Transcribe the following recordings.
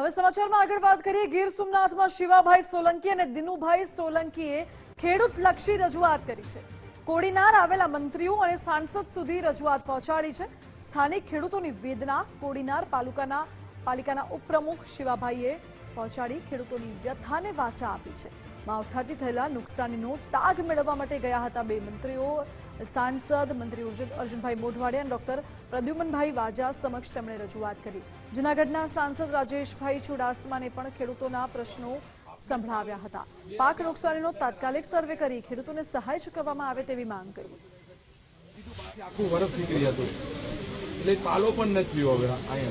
હવે સમાચારમાં આગળ વાત કરીએ. ગીર સોમનાથમાં શિવાભાઈ સોલંકી અને દિનુભાઈ સોલંકીએ ખેડૂત લક્ષી રજૂઆત કરી છે. કોડીનાર આવેલા મંત્રીઓ અને સાંસદ સુધી રજૂઆત પહોંચાડી છે. સ્થાનિક ખેડૂતોની વેદના કોડીનાર પાલિકાના પાલિકાના ઉપપ્રમુખ શિવાભાઈએ પહોંચાડી ખેડૂતોની વ્યથાને વાચા આપી છે. માવઠાથી થયેલા નુકસાનીનો તાગ મેળવવા માટે ગયા હતા બે મંત્રીઓ. સાંસદ મંત્રી અર્જુન- અર્જુનભાઈ મોઢવાડિયા અને ડોક્ટર પ્રદ્યુમનભાઈ વાજા સમક્ષ તેમણે રજૂઆત કરી. જૂનાગઢના સાંસદ રાજેશભાઈ ચુડાસમાને પણ ખેડૂતોના પ્રશ્નો સંભળાવ્યા હતા. પાક નુકસાનીનો તાત્કાલિક સર્વે કરી ખેડૂતોને સહાય ચૂકવવામાં આવે તેવી માંગ કરી. આખું વરસ નીકળી હતું એટલે પાલો પણ નથી થયો હવે અહીંયા.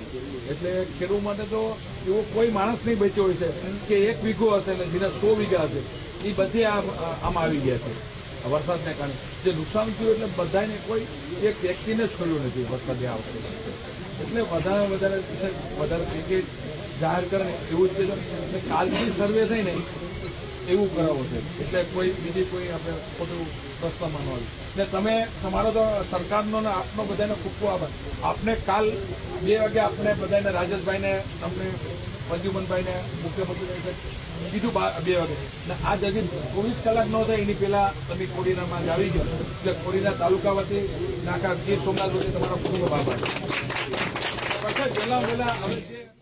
એટલે ખેડૂત માટે તો એવો કોઈ માણસ નહીં બચ્યો હોય છે. કે એક વીઘો હશે ને જેના સો વીઘા હશે. એ બધે આમ આવી ગયા છે. વરસાદને કારણે. જે નુકસાન થયું એટલે બધાને કોઈ એક વ્યક્તિને છોડ્યું નથી વરસાદે આ વખતે. એટલે વધારે વધારે વધારે પેકેજ જાહેર કરે એવું જ છે. કાલથી સર્વે થઈ ને એવું કરાવો છે. એટલે કોઈ બીજી કોઈ આપણે ખોટું પ્રશ્નમાં ન હોય ને તમે, તમારો તો સરકારનો ને આપનો બધાને ખૂબ ખૂબ આભાર. આપને કાલ બે વાગે આપણે બધાને, રાજેશભાઈને આપણે પ્રદ્યુમનભાઈને, મુખ્યમંત્રીને કીધું બા- વાગે. ને આ હજી ચોવીસ કલાક ન થાય, એની પહેલા તમે કોડીનામાં જ આવી ગયા એટલે કોડીના તાલુકા વતી નાકા ગીર સોમનાથ વતી તમારો ખૂબ ખૂબ આભાર. પહેલાં પહેલા હવે જે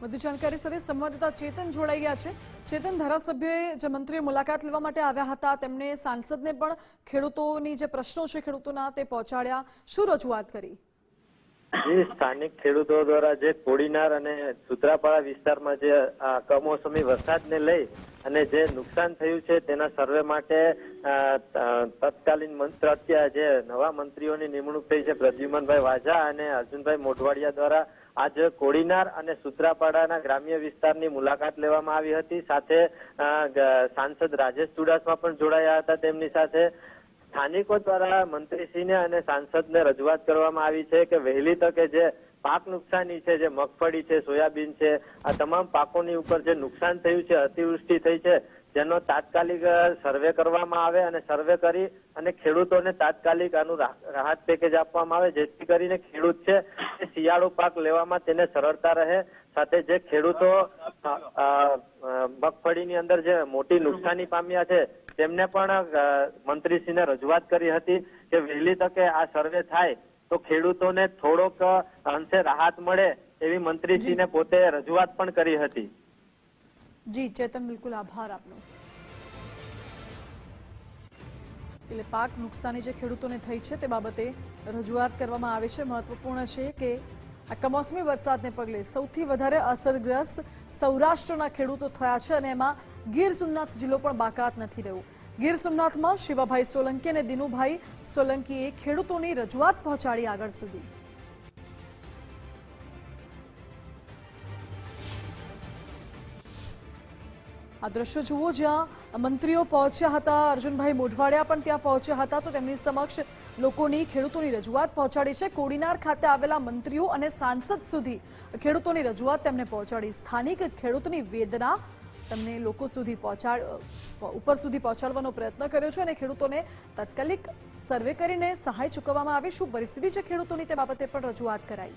વધુ જાણકારી સાથે સંવાદદાતા ચેતન જોડાઈ ગયા છે. ચેતન ધારાસભ્ય જે મંત્રીએ મુલાકાત લેવા માટે આવ્યા હતા, તેમણે સાંસદને પણ ખેડૂતોની જે પ્રશ્નો છે ખેડૂતોના તે પહોંચાડ્યા. શું રજૂઆત કરી? સ્થાનિક ખેડૂતો દ્વારા જે કોડીનાર અને સુત્રાપાડા વિસ્તારમાં જે કમોસમી વરસાદને લઈ અને જે નુકસાન થયું છે તેના સર્વે માટે તત્કાલીન મંત્ર અત્યારે જે નવા મંત્રીઓની નિમણૂક થઈ છે પ્રદ્યુમનભાઈ વાઝા અને અર્જુનભાઈ મોઢવાડિયા દ્વારા, આજ કોડીનાર અને સુત્રાપાડાના ગ્રામ્ય વિસ્તારની મુલાકાત લેવામાં આવી હતી. સાથે સાંસદ રાજેશ ચુડાસમા પણ જોડાયા હતા તેમની સાથે. સ્થાનિકો દ્વારા મંત્રીશ્રીને અને સાંસદને રજૂઆત કરવામાં આવી છે કે વહેલી તકે જે પાક નુકસાની છે, જે મગફળી છે, સોયાબીન છે, આ તમામ પાકોની ઉપર જે નુકસાન થયું છે, અતિવૃષ્ટિ થઈ છે, જેનો તાત્કાલિક સર્વે કરવામાં આવે અને સર્વે કરી અને ખેડૂતોને તાત્કાલિક આનું રાહત પેકેજ આપવામાં આવે, જેથી કરીને ખેડૂત છે, એ શિયાળુ પાક લેવામાં તેને સરળતા રહે, સાથે જે ખેડૂતો મગફળીની અંદર જે મોટી નુકસાની પામ્યા છે તેમને પણ મંત્રીશ્રીને રજૂઆત કરી હતી કે વહેલી તકે આ સર્વે થાય તો ખેડૂતોને થોડોક અંશે રાહત મળે એવી મંત્રીશ્રીને પોતે રજૂઆત પણ કરી હતી. જી ચેતન બિલકુલ આભાર આપનો. એટલે પાક નુકસાની જે ખેડૂતોને થઈ છે તે બાબતે રજૂઆત કરવામાં આવે છે. મહત્વપૂર્ણ છે કે આ કમોસમી વરસાદને પગલે સૌથી વધારે અસરગ્રસ્ત સૌરાષ્ટ્રના ખેડૂતો થયા છે અને એમાં ગીર સોમનાથ જિલ્લો પણ બાકાત નથી રહ્યો. ગીર સોમનાથમાં શિવાભાઈ સોલંકી અને દિનુભાઈ સોલંકીએ ખેડૂતોની રજૂઆત પહોંચાડી આગળ સુધી. આ દ્રશ્ય જુઓ જ્યાં મંત્રીઓ પહોંચ્યા હતા, અર્જુનભાઈ મોઢવાડિયા પણ ત્યાં પહોંચ્યા હતા, તો તેમની સમક્ષ લોકોની ખેડૂતોની રજૂઆત પહોંચાડી છે. કોડીનાર ખાતે આવેલા મંત્રીઓ અને સાંસદ સુધી ખેડૂતોની રજૂઆત તેમને પહોંચાડી. સ્થાનિક ખેડૂતની વેદના તેમને લોકો સુધી પહોંચાડ ઉપર સુધી પહોંચાડવાનો પ્રયત્ન કર્યો છે અને ખેડૂતોને તાત્કાલિક સર્વે કરીને સહાય ચૂકવવામાં આવે. શું પરિસ્થિતિ છે ખેડૂતોની તે બાબતે પણ રજૂઆત કરાઈ.